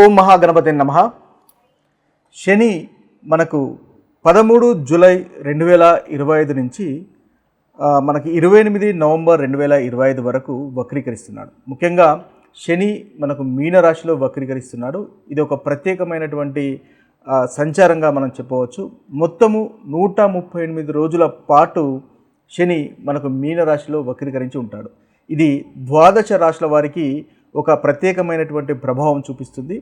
ఓం మహాగణపతి నమ. శని మనకు పదమూడు జూలై రెండు వేల ఇరవై ఐదు నుంచి మనకి ఇరవై ఎనిమిది నవంబర్ రెండు వేల ఇరవై ఐదు వరకు వక్రీకరిస్తున్నాడు. ముఖ్యంగా శని మనకు మీనరాశిలో వక్రీకరిస్తున్నాడు. ఇది ఒక ప్రత్యేకమైనటువంటి సంచారంగా మనం చెప్పవచ్చు. మొత్తము నూట ముప్పై ఎనిమిది రోజుల పాటు శని మనకు మీనరాశిలో వక్రీకరించి ఉంటాడు. ఇది ద్వాదశ రాశుల వారికి ఒక ప్రత్యేకమైనటువంటి ప్రభావం చూపిస్తుంది.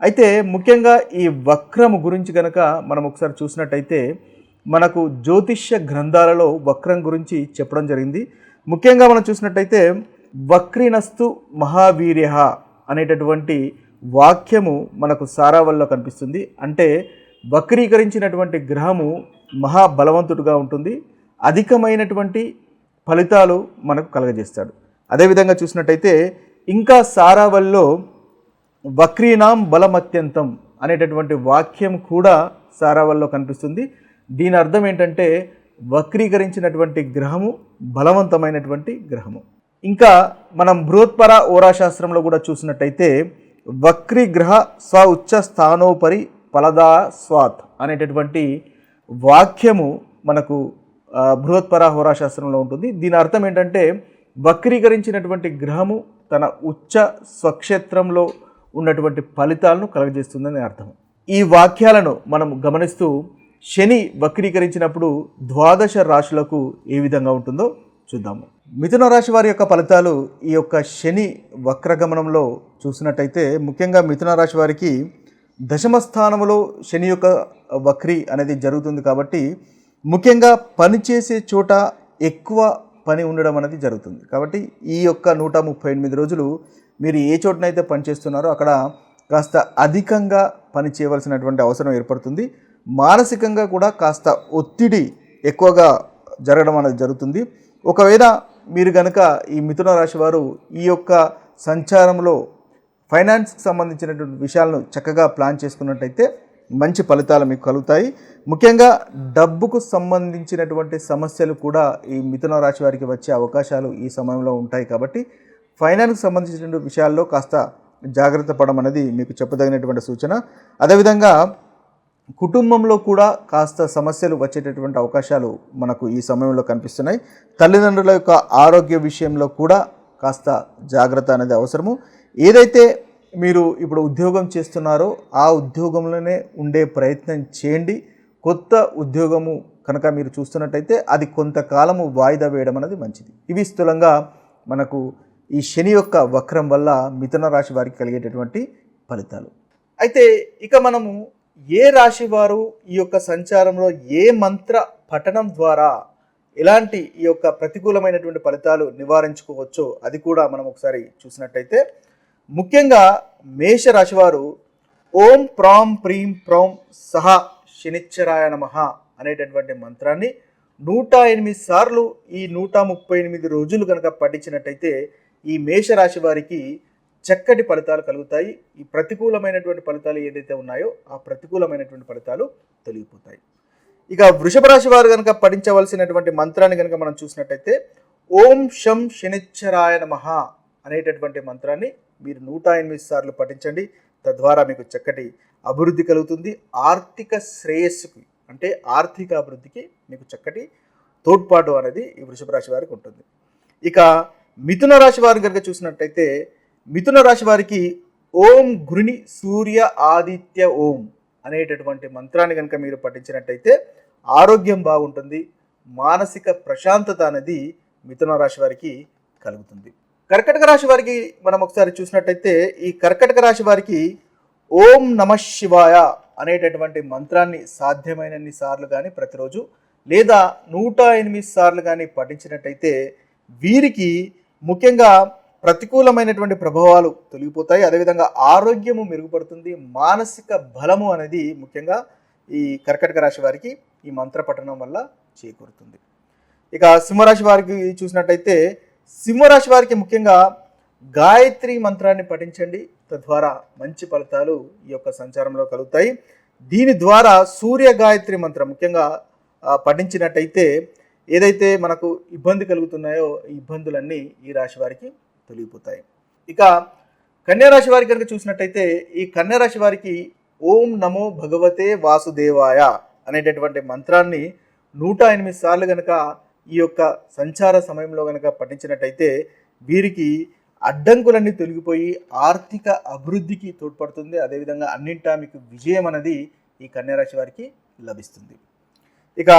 అయితే ముఖ్యంగా ఈ వక్రము గురించి కనుక మనం ఒకసారి చూసినట్టయితే మనకు జ్యోతిష్య గ్రంథాలలో వక్రం గురించి చెప్పడం జరిగింది. ముఖ్యంగా మనం చూసినట్టయితే వక్రీనస్తు మహావీర్య అనేటటువంటి వాక్యము మనకు సారావల్లో కనిపిస్తుంది. అంటే వక్రీకరించినటువంటి గ్రహము మహాబలవంతుడుగా ఉంటుంది. అధికమైనటువంటి ఫలితాలు మనకు కలగజేస్తాడు. అదేవిధంగా చూసినట్టయితే ఇంకా సారావల్లో వక్రీనాం బలమత్యంతం అనేటటువంటి వాక్యం కూడా సారావల్లో కనిపిస్తుంది. దీని అర్థం ఏంటంటే వక్రీకరించినటువంటి గ్రహము బలవంతమైనటువంటి గ్రహము. ఇంకా మనం బృహత్పర ఓరాశాస్త్రంలో కూడా చూసినట్టయితే వక్రీ గ్రహ స్వ ఉచ్చ స్థానోపరి ఫలదా స్వాత్ అనేటటువంటి వాక్యము మనకు బృహత్పర హోరాశాస్త్రంలో ఉంటుంది. దీని అర్థం ఏంటంటే వక్రీకరించినటువంటి గ్రహము తన ఉచ్చ స్వక్షేత్రంలో ఉన్నటువంటి ఫలితాలను కలగజేస్తుందని అర్థం. ఈ వాక్యాలను మనం గమనిస్తూ శని వక్రీకరించినప్పుడు ద్వాదశ రాశులకు ఏ విధంగా ఉంటుందో చూద్దాము మిథున రాశి వారి యొక్క ఫలితాలు ఈ యొక్క శని వక్రగమనంలో చూసినట్టయితే ముఖ్యంగా మిథున రాశి వారికి దశమ స్థానంలో శని యొక్క వక్రి అనేది జరుగుతుంది కాబట్టి ముఖ్యంగా పనిచేసే చోట ఎక్కువ పని ఉండడం అనేది జరుగుతుంది. కాబట్టి ఈ యొక్క నూట ముప్పై ఎనిమిది రోజులు మీరు ఏ చోటనైతే పనిచేస్తున్నారో అక్కడ కాస్త అధికంగా పని చేయవలసినటువంటి అవసరం ఏర్పడుతుంది. మానసికంగా కూడా కాస్త ఒత్తిడి ఎక్కువగా జరగడం అనేది జరుగుతుంది. ఒకవేళ మీరు కనుక ఈ మిథున రాశి వారు ఈ యొక్క సంచారంలో ఫైనాన్స్కి సంబంధించినటువంటి విషయాలను చక్కగా ప్లాన్ చేసుకున్నట్టయితే మంచి ఫలితాలు మీకు కలుగుతాయి. ముఖ్యంగా డబ్బుకు సంబంధించినటువంటి సమస్యలు కూడా ఈ మిథున రాశి వారికి వచ్చే అవకాశాలు ఈ సమయంలో ఉంటాయి కాబట్టి ఫైనాన్స్కి సంబంధించినటువంటి విషయాల్లో కాస్త జాగ్రత్త పడడం అనేది మీకు చెప్పదగినటువంటి సూచన. అదేవిధంగా కుటుంబంలో కూడా కాస్త సమస్యలు వచ్చేటటువంటి అవకాశాలు మనకు ఈ సమయంలో కనిపిస్తున్నాయి. తల్లిదండ్రుల యొక్క ఆరోగ్య విషయంలో కూడా కాస్త జాగ్రత్త అనేది అవసరము. ఏదైతే మీరు ఇప్పుడు ఉద్యోగం చేస్తున్నారో ఆ ఉద్యోగంలోనే ఉండే ప్రయత్నం చేయండి. కొత్త ఉద్యోగము కనుక మీరు చూస్తున్నట్టయితే అది కొంతకాలము వాయిదా వేయడం అనేది మంచిది. ఇవి స్థూలంగా మనకు ఈ శని యొక్క వక్రం వల్ల మిథున రాశి వారికి కలిగేటటువంటి ఫలితాలు. అయితే ఇక మనము ఏ రాశి వారు ఈ యొక్క సంచారంలో ఏ మంత్ర పఠనం ద్వారా ఎలాంటి ఈ యొక్క ప్రతికూలమైనటువంటి ఫలితాలు నివారించుకోవచ్చో అది కూడా మనం ఒకసారి చూసినట్టయితే ముఖ్యంగా మేష రాశివారు ఓం ప్రాం ప్రీం ప్రౌం సహ శనిచ్చరాయ నమః అనేటటువంటి మంత్రాన్ని నూట ఎనిమిది సార్లు ఈ నూట ముప్పై ఎనిమిది రోజులు కనుక పఠించినట్టయితే ఈ మేషరాశి వారికి చక్కటి ఫలితాలు కలుగుతాయి. ఈ ప్రతికూలమైనటువంటి ఫలితాలు ఏదైతే ఉన్నాయో ఆ ప్రతికూలమైనటువంటి ఫలితాలు తొలగిపోతాయి. ఇక వృషభ రాశి వారు కనుక పఠించవలసినటువంటి మంత్రాన్ని కనుక మనం చూసినట్టయితే ఓం శం శనిచ్చరాయ నమః అనేటటువంటి మంత్రాన్ని మీరు నూట ఎనిమిది సార్లు పఠించండి. తద్వారా మీకు చక్కటి అభివృద్ధి కలుగుతుంది. ఆర్థిక శ్రేయస్సుకి అంటే ఆర్థిక అభివృద్ధికి మీకు చక్కటి తోడ్పాటు అనేది ఈ వృషభ రాశి వారికి ఉంటుంది. ఇక మిథున రాశి వారిని కనుక చూసినట్టయితే మిథున రాశి వారికి ఓం గురుని సూర్య ఆదిత్య ఓం అనేటటువంటి మంత్రాన్ని కనుక మీరు పఠించినట్టయితే ఆరోగ్యం బాగుంటుంది. మానసిక ప్రశాంతత అనేది మిథున రాశి వారికి కలుగుతుంది. కర్కటక రాశి వారికి మనం ఒకసారి చూసినట్టయితే ఈ కర్కటక రాశి వారికి ఓం నమ శివాయ అనేటటువంటి మంత్రాన్ని సాధ్యమైనన్ని సార్లు కానీ ప్రతిరోజు లేదా నూట ఎనిమిది సార్లు కానీ పఠించినట్టయితే వీరికి ముఖ్యంగా ప్రతికూలమైనటువంటి ప్రభావాలు తొలగిపోతాయి. అదేవిధంగా ఆరోగ్యము మెరుగుపడుతుంది. మానసిక బలము అనేది ముఖ్యంగా ఈ కర్కటక రాశి వారికి ఈ మంత్ర పఠనం వల్ల చేకూరుతుంది. ఇక సింహరాశి వారికి చూసినట్టయితే సింహరాశి వారికి ముఖ్యంగా గాయత్రి మంత్రాన్ని పఠించండి. తద్వారా మంచి ఫలితాలు ఈ యొక్క సంచారంలో కలుగుతాయి. దీని ద్వారా సూర్య గాయత్రి మంత్రం ముఖ్యంగా పఠించినట్టయితే ఏదైతే మనకు ఇబ్బంది కలుగుతున్నాయో ఈ ఇబ్బందులన్నీ ఈ రాశి వారికి తొలగిపోతాయి. ఇక కన్యారాశి వారికి కనుక చూసినట్టయితే ఈ కన్యారాశి వారికి ఓం నమో భగవతే వాసుదేవాయ అనేటటువంటి మంత్రాన్ని నూట ఎనిమిది సార్లు కనుక ఈ యొక్క సంచార సమయంలో కనుక పఠించినట్టయితే వీరికి అడ్డంకులన్నీ తొలగిపోయి ఆర్థిక అభివృద్ధికి తోడ్పడుతుంది. అదేవిధంగా అన్నింటా మీకు విజయం అనేది ఈ కన్యారాశి వారికి లభిస్తుంది. ఇక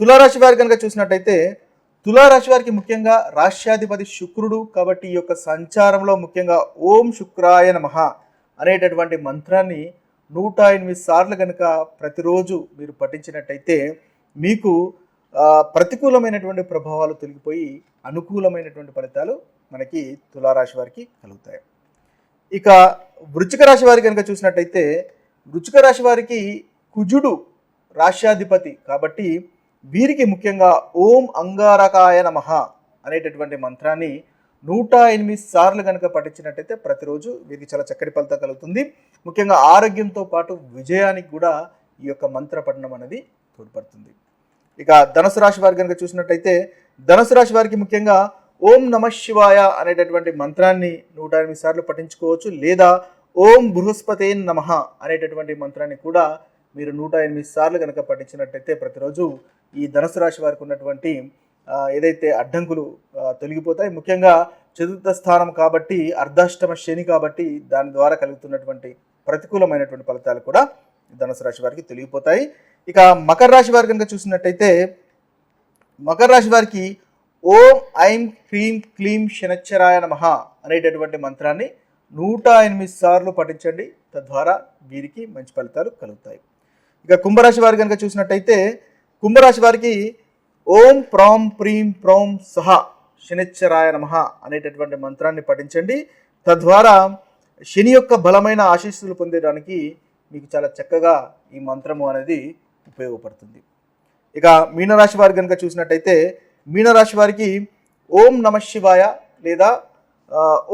తులారాశి వారి కనుక చూసినట్టయితే తులారాశి వారికి ముఖ్యంగా రాష్ట్రాధిపతి శుక్రుడు కాబట్టి ఈ యొక్క సంచారంలో ముఖ్యంగా ఓం శుక్రాయ నమః అనేటటువంటి మంత్రాన్ని నూట ఎనిమిది సార్లు కనుక ప్రతిరోజు మీరు పఠించినట్టయితే మీకు ప్రతికూలమైనటువంటి ప్రభావాలు తొలగిపోయి అనుకూలమైనటువంటి ఫలితాలు మనకి తులారాశి వారికి కలుగుతాయి. ఇక వృచ్చిక రాశి వారి కనుక చూసినట్టయితే వృచ్చిక రాశి వారికి కుజుడు రాష్ట్రాధిపతి కాబట్టి వీరికి ముఖ్యంగా ఓం అంగారకాయ నమః అనేటటువంటి మంత్రాన్ని నూట ఎనిమిది సార్లు కనుక పఠించినట్టయితే ప్రతిరోజు వీరికి చాలా చక్కటి ఫలితం కలుగుతుంది. ముఖ్యంగా ఆరోగ్యంతో పాటు విజయానికి కూడా ఈ యొక్క మంత్ర పఠనం అనేది తోడ్పడుతుంది. ఇక ధనుసు రాశి వారి కనుక చూసినట్టయితే ధనుసు రాశి వారికి ముఖ్యంగా ఓం నమ శివాయ అనేటటువంటి మంత్రాన్ని నూట ఎనిమిది సార్లు పఠించుకోవచ్చు లేదా ఓం బృహస్పతే నమ అనేటటువంటి మంత్రాన్ని కూడా మీరు నూట ఎనిమిది సార్లు కనుక పఠించినట్టయితే ప్రతిరోజు ఈ ధనుసు రాశి వారికి ఉన్నటువంటి ఏదైతే అడ్డంకులు తొలగిపోతాయి. ముఖ్యంగా చతుర్థ స్థానం కాబట్టి అర్ధాష్టమ శని కాబట్టి దాని ద్వారా కలుగుతున్నటువంటి ప్రతికూలమైనటువంటి ఫలితాలు కూడా ధనుసు రాశి వారికి తొలగిపోతాయి. ఇక మకర రాశి వారు కనుక చూసినట్టయితే మకర రాశి వారికి ఓం ఐం హ్రీం క్లీం శనచ్చరాయ నమః అనేటటువంటి మంత్రాన్ని నూట ఎనిమిది సార్లు పఠించండి. తద్వారా వీరికి మంచి ఫలితాలు కలుగుతాయి. ఇక కుంభరాశి వారు కనుక చూసినట్టయితే కుంభరాశి వారికి ఓం ప్రాం ప్రీం ప్రౌం సహ శనిచ్చరాయ నమః అనేటటువంటి మంత్రాన్ని పఠించండి. తద్వారా శని యొక్క బలమైన ఆశీస్సులు పొందడానికి మీకు చాలా చక్కగా ఈ మంత్రము అనేది ఉపయోగపడుతుంది. ఇక మీనరాశి వారి కనుక చూసినట్టయితే మీనరాశి వారికి ఓం నమ శివాయ లేదా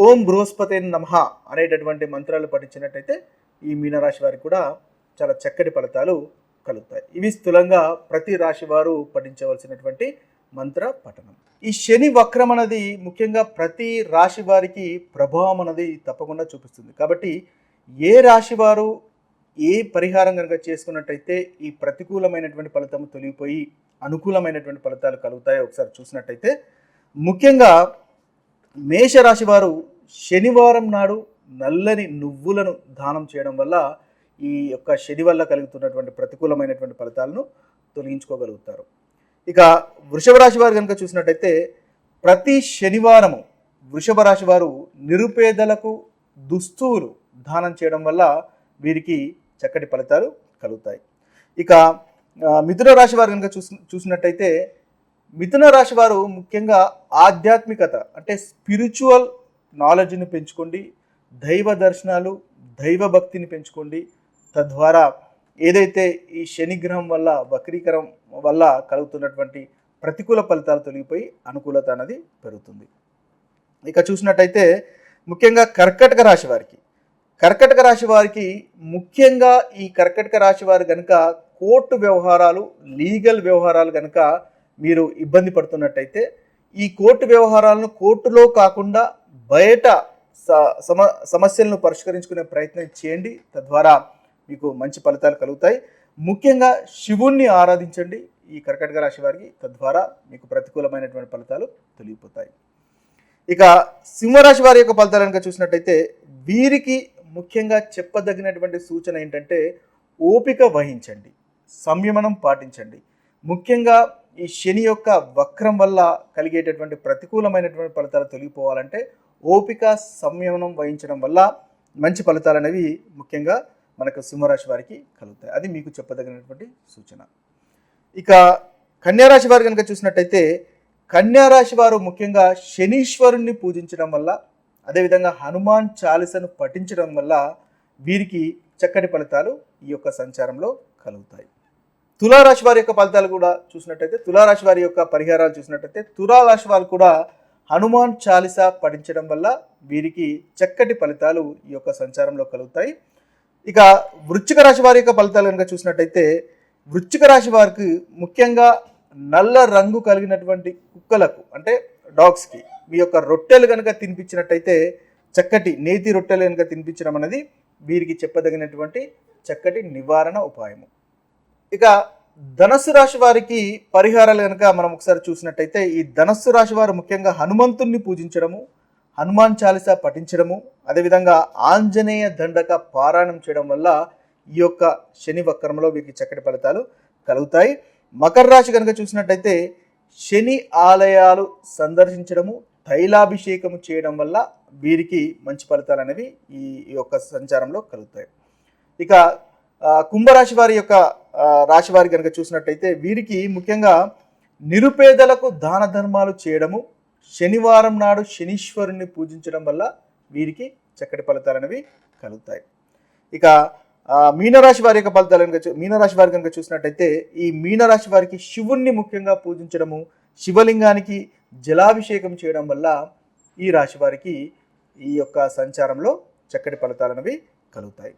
ఓం బృహస్పతి నమ అనేటటువంటి మంత్రాలు పఠించినట్టయితే ఈ మీనరాశి వారికి కూడా చాలా చక్కటి ఫలితాలు కలుగుతాయి. ఇవి స్థూలంగా ప్రతి రాశి వారు పఠించవలసినటువంటి మంత్ర పఠనం. ఈ శని వక్రం అనేది ముఖ్యంగా ప్రతి రాశి వారికి ప్రభావం అనేది తప్పకుండా చూపిస్తుంది. కాబట్టి ఏ రాశి వారు ఏ పరిహారం కనుక చేసుకున్నట్టయితే ఈ ప్రతికూలమైనటువంటి ఫలితం తొలగిపోయి అనుకూలమైనటువంటి ఫలితాలు కలుగుతాయో ఒకసారి చూసినట్టయితే ముఖ్యంగా మేషరాశి వారు శనివారం నాడు నల్లని నువ్వులను దానం చేయడం వల్ల ఈ యొక్క శని వల్ల కలుగుతున్నటువంటి ప్రతికూలమైనటువంటి ఫలితాలను తొలగించుకోగలుగుతారు. ఇక వృషభ రాశి వారు కనుక చూసినట్టయితే ప్రతి శనివారము వృషభ రాశి వారు నిరుపేదలకు దుస్తువులు దానం చేయడం వల్ల వీరికి చక్కటి ఫలితాలు కలుగుతాయి. ఇక మిథున రాశి వారు కనుక చూసి చూసినట్టయితే మిథున రాశి వారు ముఖ్యంగా ఆధ్యాత్మికత అంటే స్పిరిచువల్ నాలెడ్జ్ని పెంచుకోండి దైవ దర్శనాలు దైవ భక్తిని పెంచుకోండి. తద్వారా ఏదైతే ఈ శనిగ్రహం వల్ల వక్రీకరం వల్ల కలుగుతున్నటువంటి ప్రతికూల ఫలితాలు తొలగిపోయి అనుకూలత అనేది పెరుగుతుంది. ఇక చూసినట్టయితే ముఖ్యంగా కర్కటక రాశి వారికి కర్కటక రాశి వారికి ముఖ్యంగా ఈ కర్కటక రాశి వారు కనుక కోర్టు వ్యవహారాలు లీగల్ వ్యవహారాలు కనుక మీరు ఇబ్బంది పడుతున్నట్టయితే ఈ కోర్టు వ్యవహారాలను కోర్టులో కాకుండా బయట స- సమ సమస్యలను పరిష్కరించుకునే ప్రయత్నం చేయండి. తద్వారా మీకు మంచి ఫలితాలు కలుగుతాయి. ముఖ్యంగా శివుణ్ణి ఆరాధించండి. ఈ కర్కటక రాశి వారికి తద్వారా మీకు ప్రతికూలమైనటువంటి ఫలితాలు తొలగిపోతాయి. ఇక సింహరాశి వారి యొక్క ఫలితాలు కనుక చూసినట్టయితే వీరికి ముఖ్యంగా చెప్పదగినటువంటి సూచన ఏంటంటే ఓపిక వహించండి సంయమనం పాటించండి. ముఖ్యంగా ఈ శని యొక్క వక్రం వల్ల కలిగేటటువంటి ప్రతికూలమైనటువంటి ఫలితాలు తొలగిపోవాలంటే ఓపిక సంయమనం వహించడం వల్ల మంచి ఫలితాలు అనేవి ముఖ్యంగా మనకు సింహరాశి వారికి కలుగుతాయి. అది మీకు చెప్పదగినటువంటి సూచన. ఇక కన్యారాశి వారు కనుక చూసినట్టయితే కన్యారాశి వారు ముఖ్యంగా శనీశ్వరుణ్ణి పూజించడం వల్ల అదేవిధంగా హనుమాన్ చాలీసను పఠించడం వల్ల వీరికి చక్కటి ఫలితాలు ఈ యొక్క సంచారంలో కలుగుతాయి. తులారాశి వారి యొక్క ఫలితాలు కూడా చూసినట్టయితే తులారాశి వారి యొక్క పరిహారాలు చూసినట్టయితే తులారాశి వారు కూడా హనుమాన్ చాలీసా పఠించడం వల్ల వీరికి చక్కటి ఫలితాలు ఈ యొక్క సంచారంలో కలుగుతాయి. ఇక వృశ్చిక రాశి వారి యొక్క ఫలితాలు కనుక చూసినట్టయితే వృశ్చిక రాశి వారికి ముఖ్యంగా నల్ల రంగు కలిగినటువంటి కుక్కలకు అంటే డాగ్స్కి మీ యొక్క రొట్టెలు కనుక తినిపించినట్టయితే చక్కటి నేతి రొట్టెలు కనుక తినిపించడం అనేది వీరికి చెప్పదగినటువంటి చక్కటి నివారణ ఉపాయము. ఇక ధనస్సు రాశి వారికి పరిహారాలు కనుక మనం ఒకసారి చూసినట్టయితే ఈ ధనస్సు రాశి వారు ముఖ్యంగా హనుమంతుణ్ణి పూజించడము హనుమాన్ చాలీసా పఠించడము అదేవిధంగా ఆంజనేయ దండక పారాయణం చేయడం వల్ల ఈ యొక్క శని వక్రంలో వీరికి చక్కటి ఫలితాలు కలుగుతాయి. మకర రాశి కనుక చూసినట్టయితే శని ఆలయాలు సందర్శించడము తైలాభిషేకము చేయడం వల్ల వీరికి మంచి ఫలితాలు అనేవి ఈ యొక్క సంచారంలో కలుగుతాయి. ఇక కుంభరాశి వారి యొక్క రాశి వారి కనుక చూసినట్టయితే వీరికి ముఖ్యంగా నిరుపేదలకు దాన ధర్మాలు చేయడము శనివారం నాడు శనీశ్వరుని పూజించడం వల్ల వీరికి చక్కటి ఫలితాలు అనేవి కలుగుతాయి. ఇక మీనరాశి వారి యొక్క ఫలితాలు కనుక మీనరాశి వారి కనుక చూసినట్టయితే ఈ మీనరాశి వారికి శివుణ్ణి ముఖ్యంగా పూజించడము శివలింగానికి జలాభిషేకం చేయడం వల్ల ఈ రాశి వారికి ఈ యొక్క సంచారంలో చక్కటి ఫలితాలు అనేవి కలుగుతాయి.